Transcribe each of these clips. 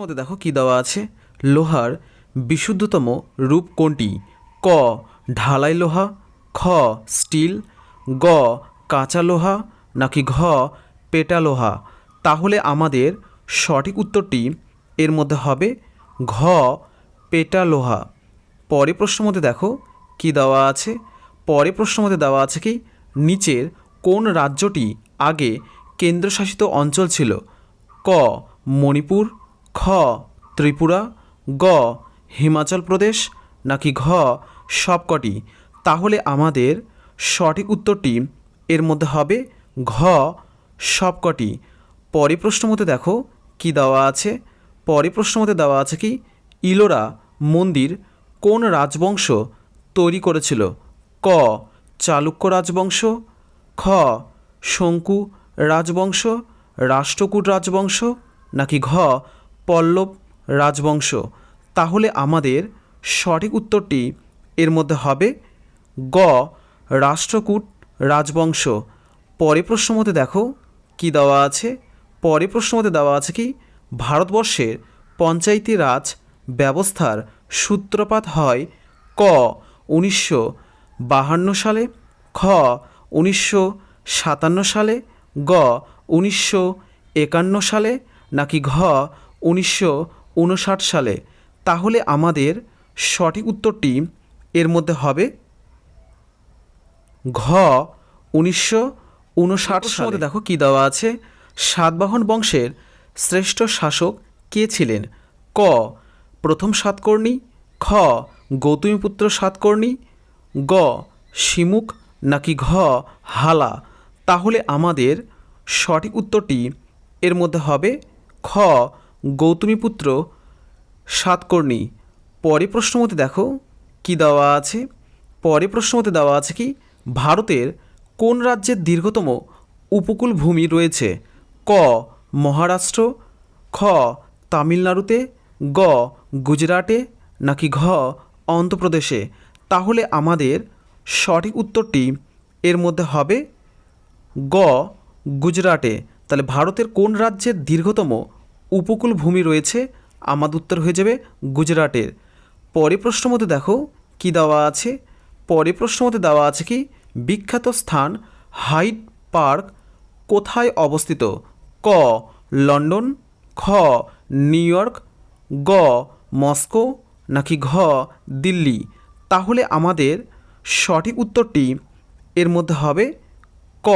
মধ্যে দেখো কি দেওয়া আছে? লোহার বিশুদ্ধতম রূপ কোনটি? ক, ঢালাই লোহা, খ, স্টিল, গ, কাঁচা লোহা, নাকি ঘ, পেটা লোহা? তাহলে আমাদের সঠিক উত্তরটি এর মধ্যে হবে ঘ, পেটা লোহা। পরে প্রশ্ন মধ্যে দেখো কি দেওয়া আছে? পরে প্রশ্ন মধ্যে দেওয়া আছে কি? নিচের কোন রাজ্যটি আগে কেন্দ্রশাসিত অঞ্চল ছিল? ক, মণিপুর খ, ত্রিপুরা, গ, হিমাচল প্রদেশ, নাকি ঘ, সবকটি। তাহলে আমাদের সঠিক উত্তরটি এর মধ্যে হবে ঘ, সবকটি। পরে প্রশ্ন মতে দেখো কি দেওয়া আছে? পরে প্রশ্ন মতে দেওয়া আছে কি, ইলোরা মন্দির কোন রাজবংশ তৈরি করেছিল? ক, চালুক্য রাজবংশ, খ, শঙ্কু রাজবংশ, রাষ্ট্রকূট রাজবংশ, নাকি ঘ পল্লব রাজবংশ, তাহলে আমাদের সঠিক উত্তরটি এর মধ্যে হবে গ, রাষ্ট্রকূট রাজবংশ। পরে প্রশ্ন মতে দেখো কি দেওয়া আছে? পরে প্রশ্ন মতে দেওয়া আছে কি, ভারতবর্ষের পঞ্চায়েতি রাজ ব্যবস্থার সূত্রপাত হয় ক, উনিশশো বাহান্ন সালে, খ, উনিশশো সাতান্ন সালে, গ, উনিশশো একান্ন সালে, নাকি ঘ উনিশশো উনষাট সালে। তাহলে আমাদের সঠিক উত্তরটি এর মধ্যে হবে ঘ উনিশশো উনষাট সালে। দেখো কি দেওয়া আছে? সাতবাহন বংশের শ্রেষ্ঠ শাসক কে ছিলেন? ক প্রথম সাতকর্ণী খ গৌতমীপুত্র সাতকর্ণী গ শিমুখ নাকি ঘ হালা? তাহলে আমাদের সঠিক উত্তরটি এর মধ্যে হবে খ গৌতমীপুত্র সাতকর্ণী, পরে প্রশ্ন মতে দেখো কি দেওয়া আছে? পরে প্রশ্ন মতে দেওয়া আছে কি, ভারতের কোন রাজ্যের দীর্ঘতম উপকূল ভূমি রয়েছে? ক, মহারাষ্ট্র, খ, তামিলনাড়ুতে, গ, গুজরাটে, নাকি ঘ, অন্ধ্রপ্রদেশে? তাহলে আমাদের সঠিক উত্তরটি এর মধ্যে হবে গ, গুজরাটে। তাহলে ভারতের কোন রাজ্যের দীর্ঘতম উপকূল ভূমি রয়েছে আমাদের উত্তর হয়ে যাবে গুজরাটের। পরে প্রশ্ন মতে দেখো, কি দেওয়া আছে? পরে প্রশ্ন মতে দেওয়া আছে কি, বিখ্যাত স্থান হাইড পার্ক কোথায় অবস্থিত? ক, লন্ডন, খ, নিউ ইয়র্ক, গ, মস্কো, নাকি ঘ, দিল্লি? তাহলে আমাদের সঠিক উত্তরটি এর মধ্যে হবে ক,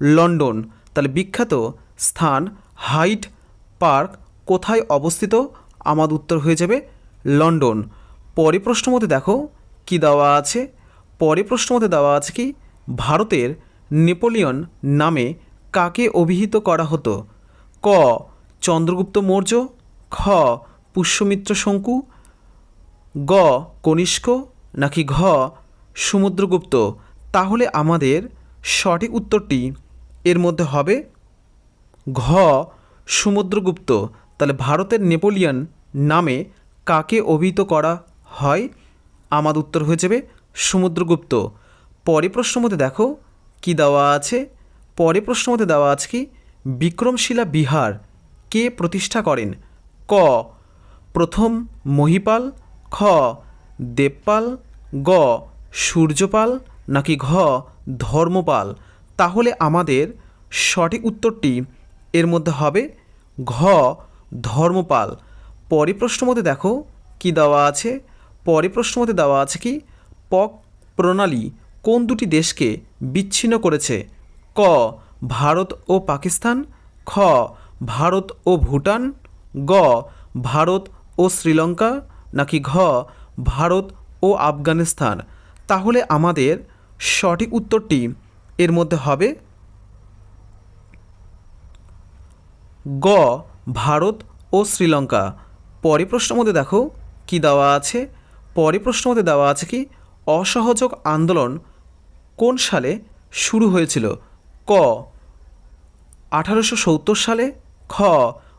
লন্ডন। তাহলে বিখ্যাত স্থান হাইড পার্ক কোথায় অবস্থিত? আমার উত্তর হয়ে যাবে লন্ডন। পরে প্রশ্ন মধ্যে দেখো, কি দেওয়া আছে? পরে প্রশ্ন মধ্যে দেওয়া আছে কি, ভারতের নেপোলিয়ন নামে কাকে অভিহিত করা হতো? ক, চন্দ্রগুপ্ত মৌর্য। খ, পুষ্যমিত্র শঙ্কু। গ, কনিষ্ক। নাকি ঘ, সমুদ্রগুপ্ত। তাহলে আমাদের সঠিক উত্তরটি এর মধ্যে হবে ঘ সমুদ্রগুপ্ত, তাহলে ভারতের নেপোলিয়ন নামে কাকে অভিহিত করা হয়? আমার উত্তর হয়ে যাবে সমুদ্রগুপ্ত। পরে প্রশ্ন মধ্যে দেখো কি দেওয়া আছে? পরে প্রশ্ন মধ্যে দেওয়া আছে কি, বিক্রমশিলা বিহার কে প্রতিষ্ঠা করেন? ক, প্রথম মহিপাল। খ, দেবপাল। গ, সূর্যপাল। নাকি ঘ, ধর্মপাল? তাহলে আমাদের সঠিক উত্তরটি এর মধ্যে হবে ঘ, ধর্মপাল। পরে প্রশ্ন মধ্যে দেখো কি দেওয়া আছে? পরে প্রশ্ন মধ্যে দেওয়া আছে কি? পক প্রণালী কোন দুটি দেশকে বিচ্ছিন্ন করেছে? ক, ভারত ও পাকিস্তান। খ, ভারত ও ভুটান। গ, ভারত ও শ্রীলঙ্কা। নাকি ঘ, ভারত ও আফগানিস্তান। তাহলে আমাদের সঠিক উত্তরটি এর মধ্যে হবে গ, ভারত ও শ্রীলঙ্কা। পরে প্রশ্ন মধ্যে দেখো, কি দেওয়া আছে? পরে প্রশ্ন মধ্যে দেওয়া আছে কি, অসহযোগ আন্দোলন কোন সালে শুরু হয়েছিল? ক, আঠারোশো সত্তর সালে, খ,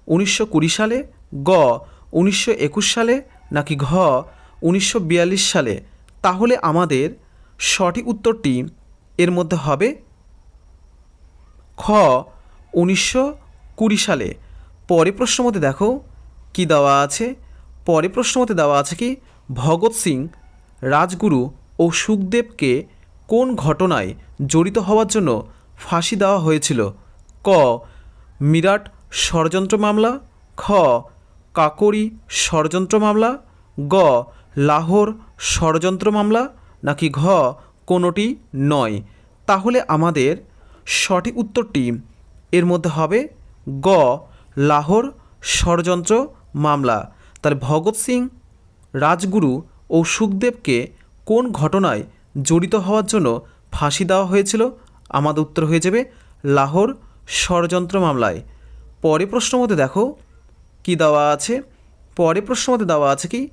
উনিশশো কুড়ি সালে, গ, উনিশশো একুশ সালে, নাকি ঘ, উনিশশো বিয়াল্লিশ সালে? তাহলে আমাদের সঠিক উত্তরটি এর মধ্যে হবে খ, উনিশশো কুড়ি সালে। পরে প্রশ্ন মধ্যে দেখো, কি দেওয়া আছে? পরে প্রশ্ন মতে দেওয়া আছে কি, ভগৎ সিং, রাজগুরু ও সুখদেবকে কোন ঘটনায় জড়িত হওয়ার জন্য ফাঁসি দেওয়া হয়েছিল? ক, মিরাট ষড়যন্ত্র মামলা, খ, কাকরি ষড়যন্ত্র মামলা, গ, লাহোর ষড়যন্ত্র মামলা, নাকি ঘ, কোনোটি নয়? তাহলে আমাদের সঠিক উত্তরটি এর মধ্যে হবে গ, লাহোর ষড়যন্ত্র মামলা। তাহলে ভগৎ সিং, রাজগুরু ও সুখদেবকে কোন ঘটনায় জড়িত হওয়ার জন্য ফাঁসি দেওয়া হয়েছিল? আমাদের উত্তর হয়ে যাবে লাহোর ষড়যন্ত্র মামলায়। পরে প্রশ্ন মতে দেখো, কি দেওয়া আছে? পরে প্রশ্ন মতে দেওয়া আছে কি,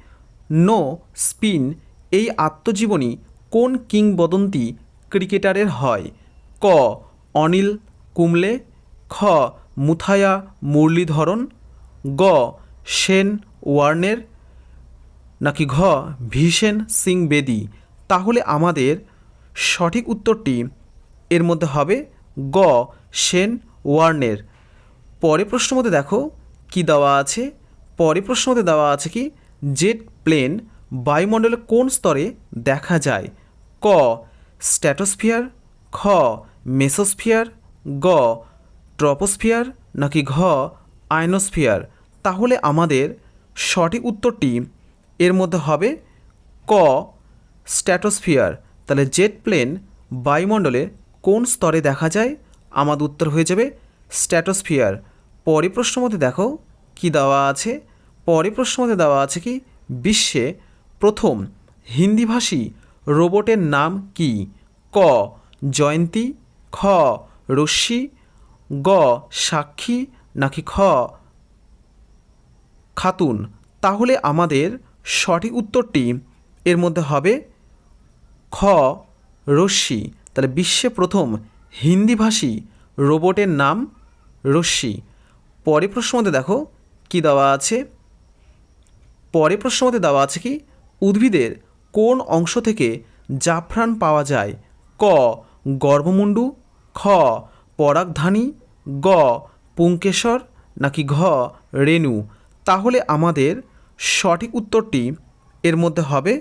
নো, স্পিন, এই আত্মজীবনী কোন কিংবদন্তি ক্রিকেটারের হয়? ক, অনিল কুমলে খ মুথায়া মুরলীধরন, গ. সেন ওয়ার্নের, নাকি ঘ. ভীষেন সিং বেদি। তাহলে আমাদের সঠিক উত্তরটি এর মধ্যে হবে গ. সেন ওয়ার্নের। পরে প্রশ্ন মধ্যে দেখো কি দেওয়া আছে। পরে প্রশ্ন মধ্যে দেওয়া আছে কি, জেট প্লেন বায়ুমণ্ডলে কোন স্তরে দেখা যায়? ক. স্ট্যাটোস্ফিয়ার, খ. মেসোস্ফিয়ার, গ. ট্রপোস্ফিয়ার নাকি ঘ আয়নোস্ফিয়ার? তাহলে আমাদের সঠিক উত্তরটি এর মধ্যে হবে ক স্ট্যাটোস্ফিয়ার। তাহলে জেট প্লেন বায়ুমণ্ডলে কোন স্তরে দেখা যায়? আমাদের উত্তর হয়ে যাবে স্ট্যাটোস্ফিয়ার। পরে প্রশ্ন মধ্যে দেখো কি দেওয়া আছে। পরে প্রশ্ন মধ্যে দেওয়া আছে কি বিশ্বে প্রথম হিন্দিভাষী রোবটের নাম কি? ক জয়ন্তী, খ রশ্মি গ, সাক্ষী নাকি খ? খাতুন, তাহলে আমাদের সঠিক উত্তরটি এর মধ্যে হবে খ, রশ্মি। তাহলে বিশ্বে প্রথম হিন্দিভাষী রোবটের নাম রশ্মি। পরে প্রশ্ন মধ্যে দেখো কি দেওয়া আছে? পরে প্রশ্ন মধ্যে দেওয়া আছে কি, উদ্ভিদের কোন অংশ থেকে জাফরান পাওয়া যায়? ক, গর্ভমুণ্ডু, খ, পরাগধানী গ, পুঙ্কেশ্বর নাকি ঘ, রেণু? তাহলে আমাদের সঠিক উত্তরটি এর মধ্যে হবে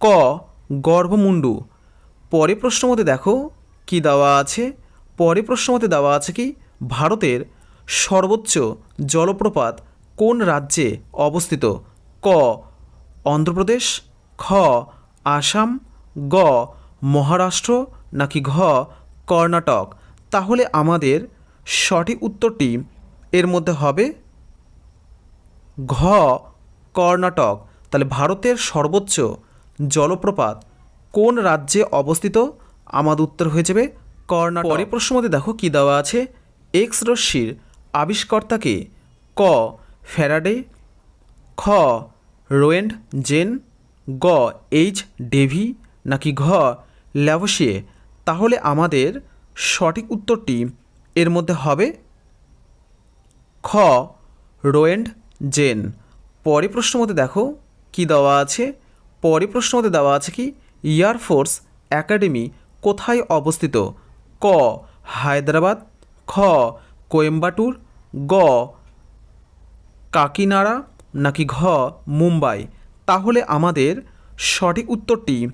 ক, গর্ভমুণ্ডু। পরে প্রশ্ন মতে দেখো কি দেওয়া আছে? পরে প্রশ্ন মতে দেওয়া আছে কি ভারতের সর্বোচ্চ জলপ্রপাত কোন রাজ্যে অবস্থিত? ক, অন্ধ্রপ্রদেশ, খ, আসাম, গ, মহারাষ্ট্র নাকি ঘ, কর্ণাটক। তাহলে আমাদের সঠিক উত্তরটি এর মধ্যে হবে ঘ, কর্ণাটক। তাহলে ভারতের সর্বোচ্চ জলপ্রপাত কোন রাজ্যে অবস্থিত? আমাদের উত্তর হয়ে যাবে কর্ণাটক। পরে প্রশ্ন মধ্যে দেখো কি দেওয়া আছে? এক্স রশ্মির আবিষ্কর্তাকে ক? ফ্যারাডে। খ রোয়েন্ড জেন। গ, এইচ, ডেভি। নাকি ঘ, ল্যাভসিয়ে। তাহলে আমাদের সঠিক উত্তরটি এর মধ্যে হবে খ, রোয়েন্ড জেন। পরে প্রশ্ন মধ্যে দেখো কি দেওয়া আছে? পরে প্রশ্ন মধ্যে দেওয়া আছে কি এয়ারফোর্স একাডেমি কোথায় অবস্থিত? ক, হায়দ্রাবাদ। খ, কোয়েম্বাটুর। গ, কাকিনাড়া। নাকি ঘ, মুম্বাই। তাহলে আমাদের সঠিক উত্তরটি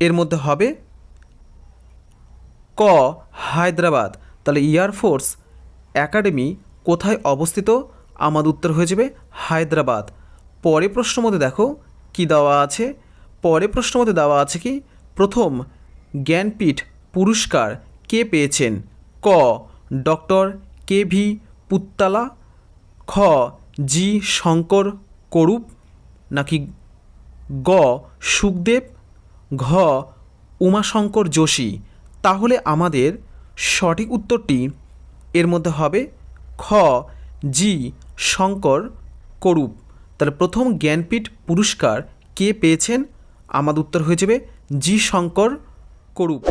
এর মধ্যে হবে ক, হায়দ্রাবাদ। তাহলে এয়ারফোর্স একাডেমি কোথায় অবস্থিত? আমাদের উত্তর হয়ে যাবে হায়দ্রাবাদ। পরে প্রশ্ন মধ্যে দেখো কি দেওয়া আছে। পরে প্রশ্ন মধ্যে দেওয়া আছে কি? প্রথম জ্ঞানপীঠ পুরস্কার কে পেয়েছেন? ক, ডক্টর কে ভি পুত্তালা। খ, জি শঙ্কর করুপ। নাকি গ, সুখদেব। ঘ, উমাশঙ্কর যোশী। তাহলে আমাদের সঠিক উত্তরটি এর মধ্যে হবে খ, জি, শঙ্কর, করুপ। তাহলে প্রথম জ্ঞানপীঠ পুরস্কার কে পেয়েছেন? আমাদের উত্তর হয়ে যাবে জি, শঙ্কর, করুপ।